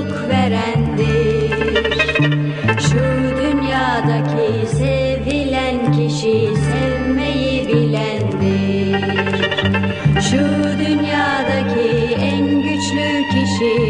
mutluluk verendir. Şu dünyadaki sevilen kişi sevmeyi bilendir. Şu dünyadaki en güçlü kişi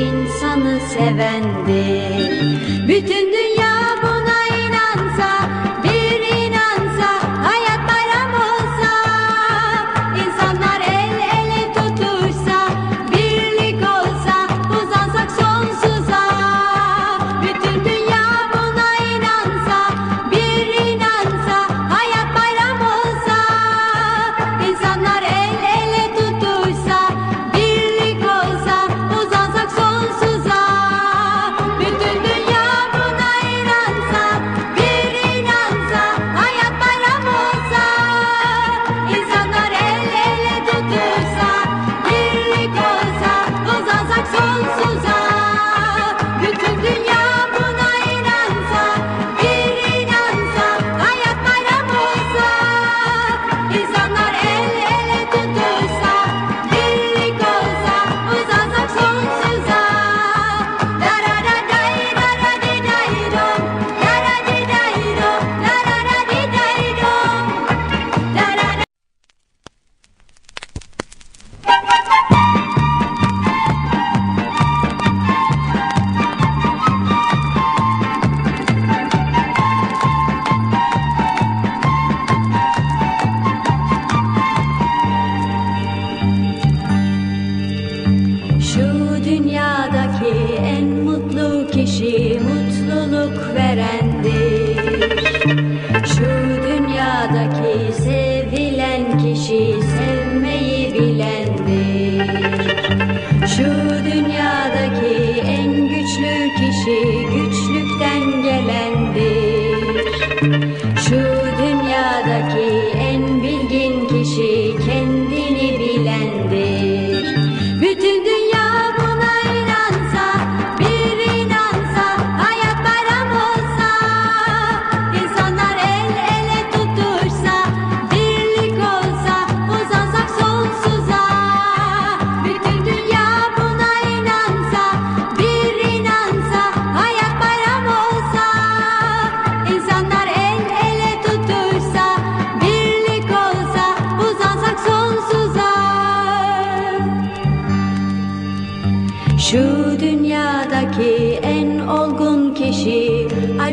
insanı sevendir. Bütün dünya güçlükten gelen